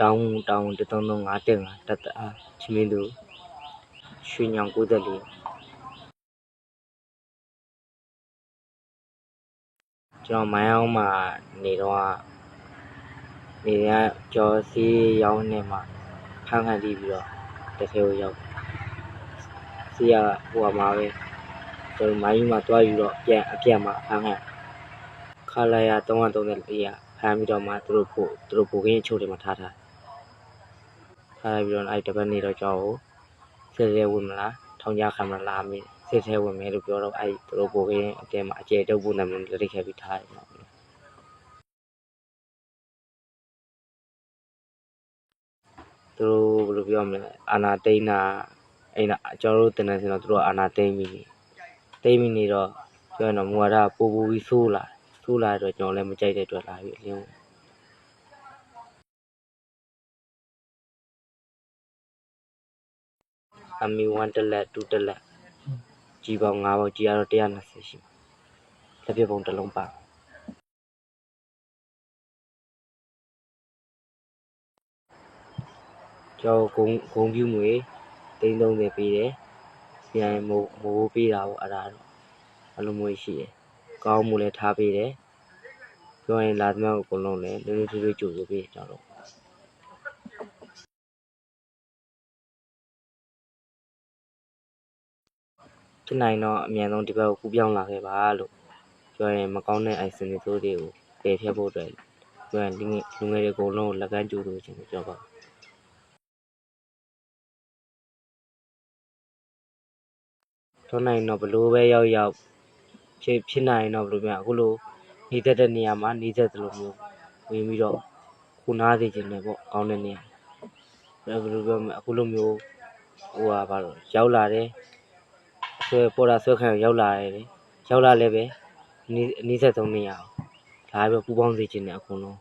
တောင်းတောင်း135တက်ငါတက်တာချင်းမင်းတို့ရွှေညောင်94ကျွန်တော်မိုင်းအောင်မှာနေတော့နေရကျော်စီရောင်းနေမှာဖမ်းခံတီးပြီးတော့တစ်ခဲကိုရောက်စီရဟိုမှာပဲကျွန်တော်မိုင်းမှာတွားယူတော့ပြန်အပြန်မှာဖမ်းခံခလာရ334ရဖမ်းပြီးတော့မှသူတို့ဖို့သူတို့ဘိုကင်းအချို့တွေမှာထားထား ထားပြီးတော့အဲ့တပတ်နေတော့ကျွန်တော်စစ်ရဲဝင်မလားထောင်ကြခံမလားမင်းစစ်သေးဝင်မယ်လို့ပြောတော့အဲ့သူတို့ဘိုကင်းအတဲမှာအကျဲတုပ်ဖို့နာမည်လက်ထိခဲ့ပြီးထားတယ်နော်သူတို့ဘယ်လိုပြောမလဲအာနာတိန်နာအဲ့ဒါကျွန်တော်တို့တင်နေစင်တော့သူတို့ကအာနာတိန်ပြီတိန်ပြီနေတော့ပြောရင်တော့မူဝါဒပို့ပို့ပြီးဆိုးလာဆိုးလာတော့ကျွန်တော်လည်းမကြိုက်တဲ့အတွက်လာပြီအလင်း အမီ1တက်လက်2တက်လက်ကြီးပေါင်း5ပေါင်းကြီးရတော့120ရှိလက်ပြပုံတစ်လုံးပါကျွန်တော်ဂုံဂုံပြူငွေ330ပေးတယ်ပြန်မိုးမိုးပေးတာပေါ့အဲ့ဒါတော့အလုံးမွေးရှိတယ်ကောင်းမှုလည်းထားပေးတယ်ပြောရင်လာသမျှကိုအကုန်လုံးလည်းနည်းနည်းထွေးထွေးကြိုဆိုပေးကျွန်တော် ဖြစ်နိုင်တော့အမြန်ဆုံးဒီဘက်ကိုကူးပြောင်းလာခဲ့ပါလို့ပြောရင်မကောင်းတဲ့ item တွေဆိုတွေကိုပယ်ဖျက်ဖို့အတွက်ပြောရင်လူငယ်လူငယ်တွေအကုန်လုံးကိုလက်ကမ်းကြိုဆိုခြင်းပြောပါထွန်းနိုင်တော့ဘလို့ပဲရောက်ရောက်ဖြစ်ဖြစ်နိုင်တော့ဘလို့များအခုလိုနေတတ်တဲ့နေရာမှာနေတတ်တယ်လို့မျိုးဝင်ပြီးတော့ခုနားစေခြင်းနဲ့ပေါ့ကောင်းတဲ့နေရာဘယ်လိုပြောမလဲအခုလိုမျိုးဟိုဟာဘာလို့ရောက်လာတယ် ဆွဲပေါ်တာဆွဲခံရောက်လာတယ်လေရောက်လာလည်းပဲနီးနီးဆက်ဆုံးနေရအောင်ဒါပဲပူပေါင်းစေခြင်းနဲ့အကုန်လုံး